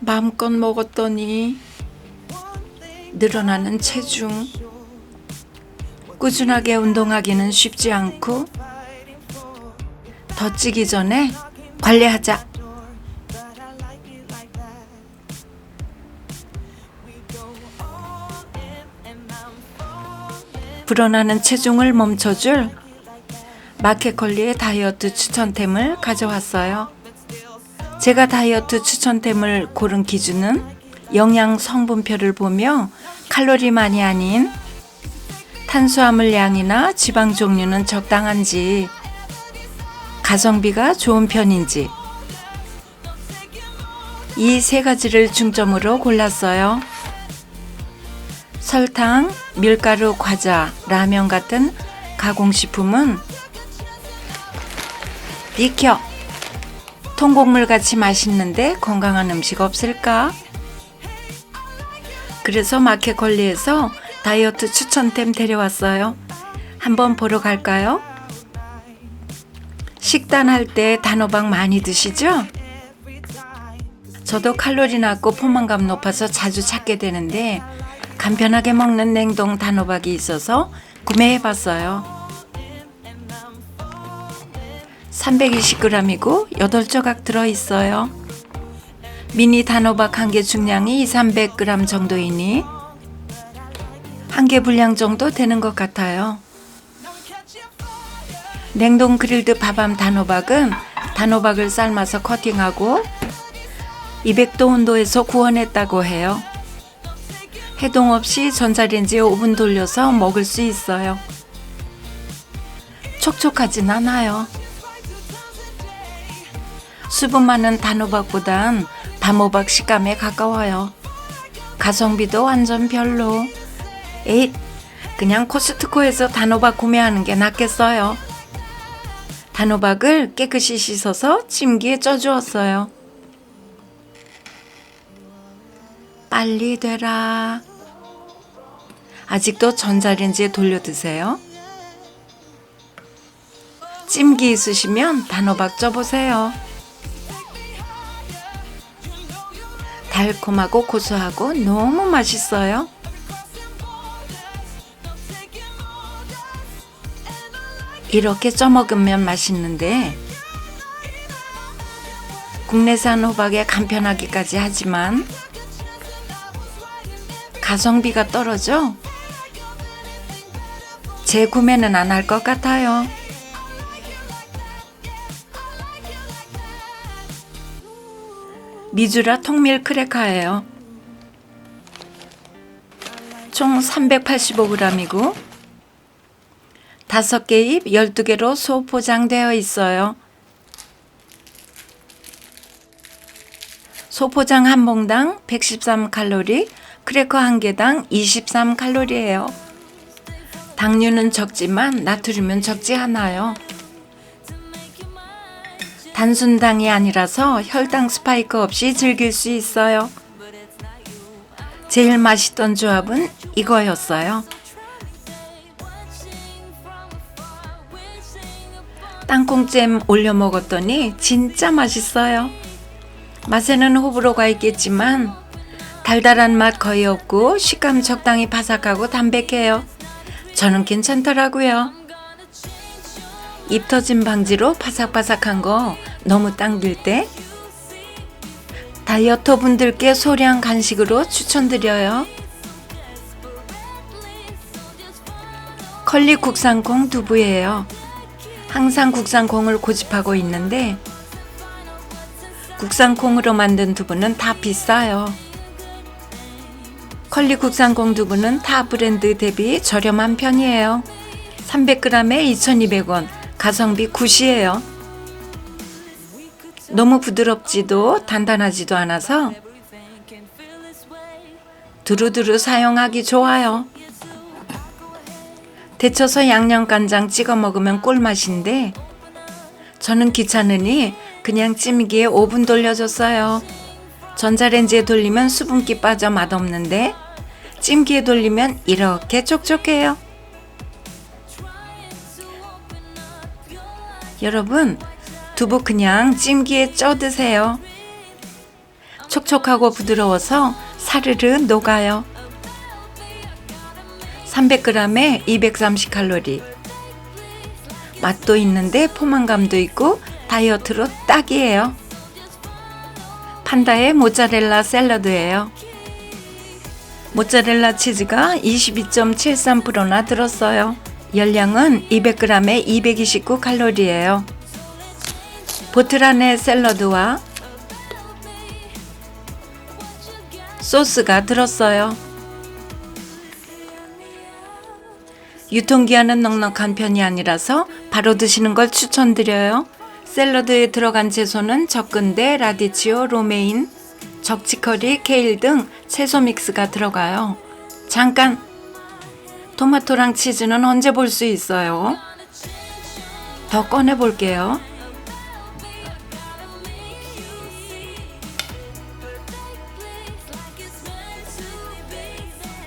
마음껏 먹었더니 늘어나는 체중. 꾸준하게 운동하기는 쉽지 않고 더 찌기 전에 관리하자. 불어나는 체중을 멈춰줄 마켓컬리의 다이어트 추천템을 가져왔어요. 제가 다이어트 추천템을 고른 기준은 영양 성분표를 보며 칼로리만이 아닌 탄수화물 양이나 지방 종류는 적당한지 가성비가 좋은 편인지 이 세 가지를 중점으로 골랐어요. 설탕, 밀가루, 과자, 라면 같은 가공식품은 비켜! 통곡물 같이 맛있는데 건강한 음식 없을까? 그래서 마켓컬리에서 다이어트 추천템 데려왔어요. 한번 보러 갈까요? 식단할 때 단호박 많이 드시죠? 저도 칼로리 낮고 포만감 높아서 자주 찾게 되는데 간편하게 먹는 냉동 단호박이 있어서 구매해 봤어요. 320g이고 8조각 들어있어요. 미니 단호박 한 개 중량이 2, 300g 정도이니 한 개 분량 정도 되는 것 같아요. 냉동 그릴드 밥암 단호박은 단호박을 삶아서 커팅하고 200도 온도에서 구워냈다고 해요. 해동 없이 전자레인지에 5분 돌려서 먹을 수 있어요. 촉촉하진 않아요. 수분 많은 단호박보단 밤호박 식감에 가까워요. 가성비도 완전 별로. 에잇, 그냥 코스트코에서 단호박 구매하는 게 낫겠어요. 단호박을 깨끗이 씻어서 찜기에 쪄주었어요. 빨리 되라. 아직도 전자레인지에 돌려 드세요. 찜기 있으시면 단호박 쪄보세요. 달콤하고 고소하고 너무 맛있어요. 이렇게 쪄 먹으면 맛있는데 국내산 호박에 간편하기까지 하지만 가성비가 떨어져 재구매는 안 할 것 같아요. 미주라 통밀 크래커예요. 총 385g이고 다섯 개입 12개로 소포장되어 있어요. 소포장 한 봉당 113칼로리, 크래커 한 개당 23칼로리예요. 당류는 적지만 나트륨은 적지 않아요. 단순당이 아니라서 혈당 스파이크 없이 즐길 수 있어요. 제일 맛있던 조합은 이거였어요. 땅콩잼 올려 먹었더니 진짜 맛있어요. 맛에는 호불호가 있겠지만 달달한 맛 거의 없고 식감 적당히 바삭하고 담백해요. 저는 괜찮더라고요. 입 터짐 방지로 바삭바삭한 거 너무 당길 때 다이어터 분들께 소량 간식으로 추천드려요. 컬리 국산콩 두부예요. 항상 국산콩을 고집하고 있는데 국산콩으로 만든 두부는 다 비싸요. 컬리 국산콩 두부는 타 브랜드 대비 저렴한 편이에요. 300g에 2,200원, 가성비 굿이에요. 너무 부드럽지도 단단하지도 않아서 두루두루 사용하기 좋아요. 데쳐서 양념간장 찍어 먹으면 꿀맛인데 저는 귀찮으니 그냥 찜기에 5분 돌려줬어요. 전자레인지에 돌리면 수분기 빠져 맛없는데 찜기에 돌리면 이렇게 촉촉해요. 여러분 두부 그냥 찜기에 쪄 드세요. 촉촉하고 부드러워서 사르르 녹아요. 300g에 230칼로리. 맛도 있는데 포만감도 있고 다이어트로 딱이에요. 판다의 모짜렐라 샐러드예요. 모짜렐라 치즈가 22.73%나 들었어요. 열량은 200g에 229칼로리예요. 보트란의 샐러드와 소스가 들었어요. 유통기한은 넉넉한 편이 아니라서 바로 드시는 걸 추천드려요. 샐러드에 들어간 채소는 적근대, 라디치오, 로메인, 적치커리, 케일 등 채소 믹스가 들어가요. 잠깐! 토마토랑 치즈는 언제 볼 수 있어요? 더 꺼내 볼게요.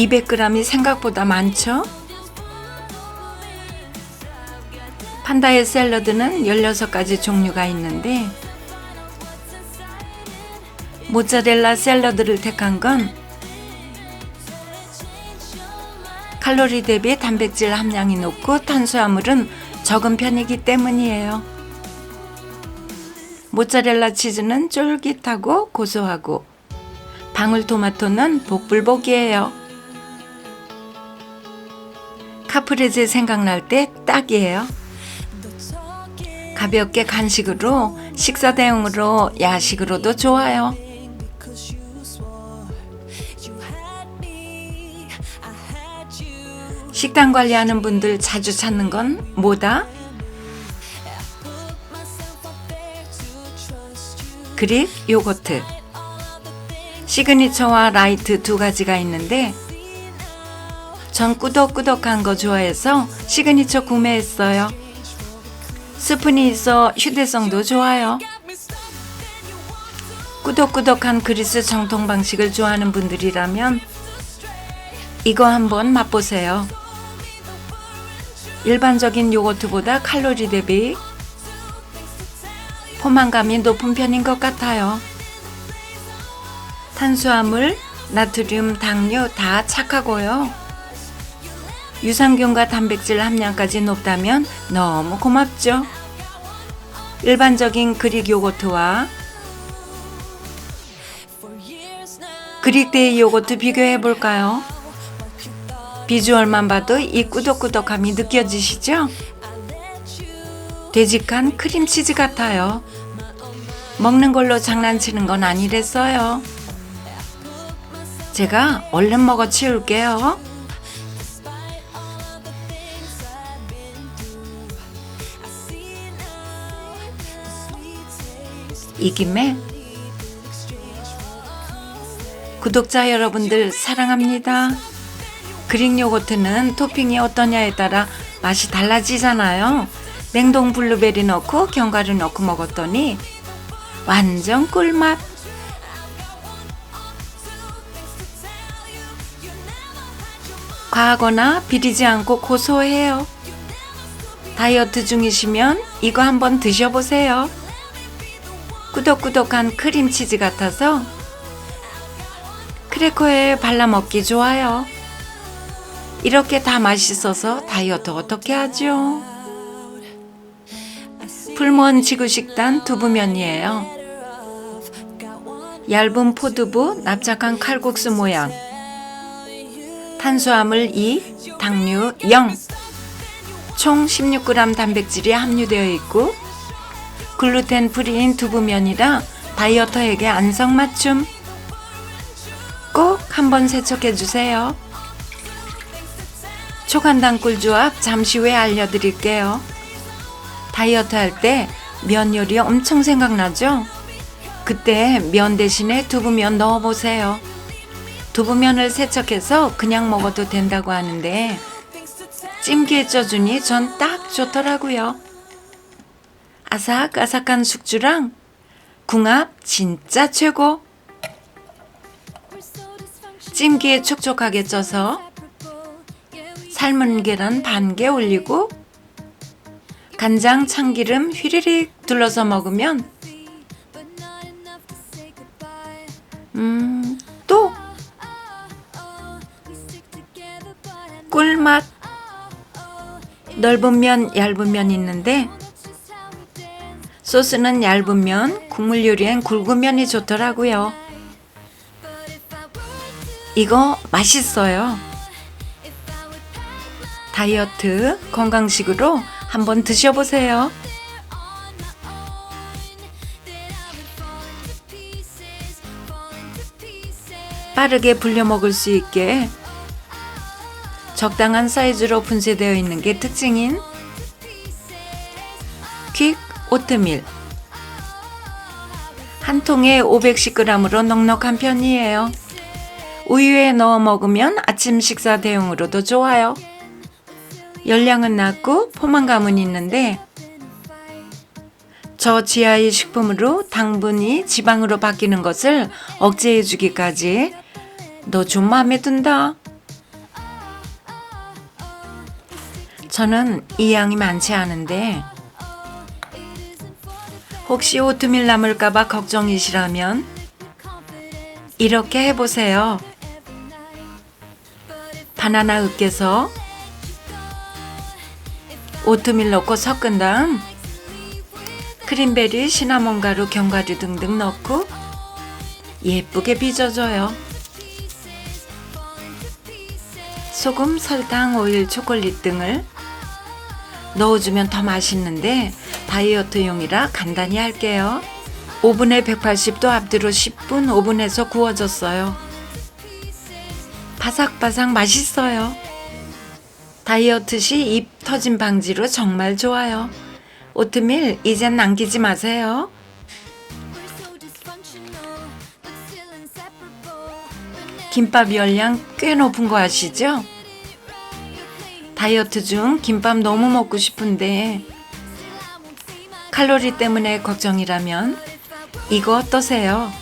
(200g이) 생각보다 많죠? 판다의 샐러드는 16가지 종류가 있는데 모짜렐라 샐러드를 택한 건 칼로리 대비 단백질 함량이 높고 탄수화물은 적은 편이기 때문이에요. 모짜렐라 치즈는 쫄깃하고 고소하고 방울토마토는 복불복이에요. 카프레제 생각날 때 딱이에요. 가볍게 간식으로 식사 대용으로 야식으로도 좋아요. 식단 관리하는 분들 자주 찾는 건 뭐다? 그릭 요거트. 시그니처와 라이트 두 가지가 있는데 전 꾸덕꾸덕한 거 좋아해서 시그니처 구매했어요. 스푼이 있어 휴대성도 좋아요. 꾸덕꾸덕한 그리스 정통 방식을 좋아하는 분들이라면 이거 한번 맛보세요. 일반적인 요거트보다 칼로리 대비 포만감이 높은 편인 것 같아요. 탄수화물, 나트륨, 당류 다 착하고요. 유산균과 단백질 함량까지 높다면 너무 고맙죠. 일반적인 그릭 요거트와 그릭 데이 요거트 비교해 볼까요? 비주얼만 봐도 이 꾸덕꾸덕함이 느껴지시죠? 되직한 크림치즈 같아요. 먹는 걸로 장난치는 건 아니랬어요. 제가 얼른 먹어 치울게요. 이 김에 구독자 여러분들 사랑합니다. 그릭 요거트는 토핑이 어떠냐에 따라 맛이 달라지잖아요. 냉동 블루베리 넣고 견과류 넣고 먹었더니 완전 꿀맛. 과하거나 비리지 않고 고소해요. 다이어트 중이시면 이거 한번 드셔보세요. 꾸덕꾸덕한 크림치즈 같아서 크래커에 발라 먹기 좋아요. 이렇게 다 맛있어서 다이어트 어떻게 하죠? 풀무원 지구식단 두부면이에요. 얇은 포두부, 납작한 칼국수 모양. 탄수화물 2, 당류 0. 총 16g 단백질이 함유되어 있고 글루텐 프리인 두부면이라 다이어터에게 안성맞춤. 꼭 한번 세척해 주세요. 초간단 꿀조합 잠시 후에 알려드릴게요. 다이어트 할 때 면 요리 엄청 생각나죠? 그때 면 대신에 두부면 넣어보세요. 두부면을 세척해서 그냥 먹어도 된다고 하는데 찜기에 쪄주니 전 딱 좋더라고요. 아삭아삭한 숙주랑 궁합 진짜 최고. 찜기에 촉촉하게 쪄서 삶은 계란 반 개 올리고 간장 참기름 휘리릭 둘러서 먹으면 음, 또 꿀맛 넓은 면, 얇은 면 있는데 소스는 얇은 면, 국물 요리엔 굵은 면이 좋더라고요. 이거 맛있어요. 다이어트 건강식으로 한번 드셔보세요. 빠르게 불려 먹을 수 있게 적당한 사이즈로 분쇄되어 있는 게 특징인 퀵 오트밀 한 통에 510g으로 넉넉한 편이에요. 우유에 넣어 먹으면 아침 식사 대용으로도 좋아요. 열량은 낮고 포만감은 있는데 저지하의 식품으로 당분이 지방으로 바뀌는 것을 억제해 주기까지 너 좀 마음에 든다. 저는 이 양이 많지 않은데 혹시 오트밀 남을까봐 걱정이시라면 이렇게 해보세요. 바나나 으깨서 오트밀 넣고 섞은 다음 크림베리, 시나몬 가루, 견과류 등등 넣고 예쁘게 빚어줘요. 소금, 설탕, 오일, 초콜릿 등을 넣어주면 더 맛있는데 다이어트용이라 간단히 할게요. 오븐에 180도 앞뒤로 10분 오븐에서 구워졌어요. 바삭바삭 맛있어요. 다이어트 시 입 터짐 방지로 정말 좋아요. 오트밀 이젠 남기지 마세요. 김밥 열량 꽤 높은 거 아시죠? 다이어트 중 김밥 너무 먹고 싶은데 칼로리 때문에 걱정이라면 이거 어떠세요?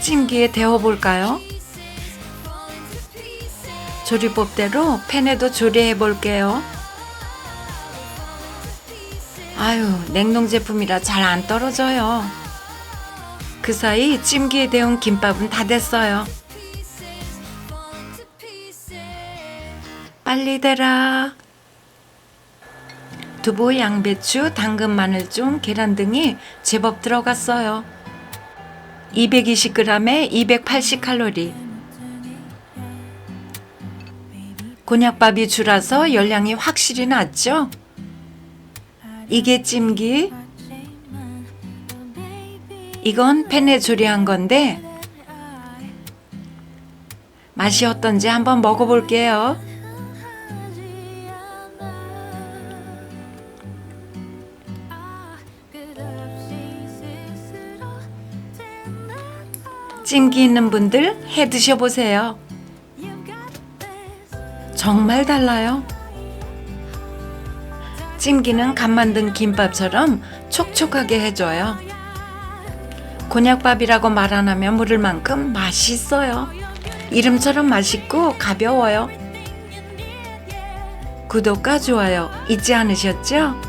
찜기에 데워볼까요? 조리법대로 팬에도 조리해 볼게요. 아유, 냉동 제품이라 잘 안 떨어져요. 그 사이 찜기에 데운 김밥은 다 됐어요. 빨리 대라. 두부, 양배추, 당근, 마늘종, 계란 등이 제법 들어갔어요. 220g에 280칼로리. 곤약밥이 줄어서 열량이 확실히 낮죠? 이게 찜기. 이건 팬에 조리한 건데 맛이 어떤지 한번 먹어볼게요. 찜기 있는 분들 해 드셔보세요. 정말 달라요. 찜기는 간 만든 김밥처럼 촉촉하게 해줘요. 곤약밥이라고 말 안 하면 모를 만큼 맛있어요. 이름처럼 맛있고 가벼워요. 구독과 좋아요 잊지 않으셨죠?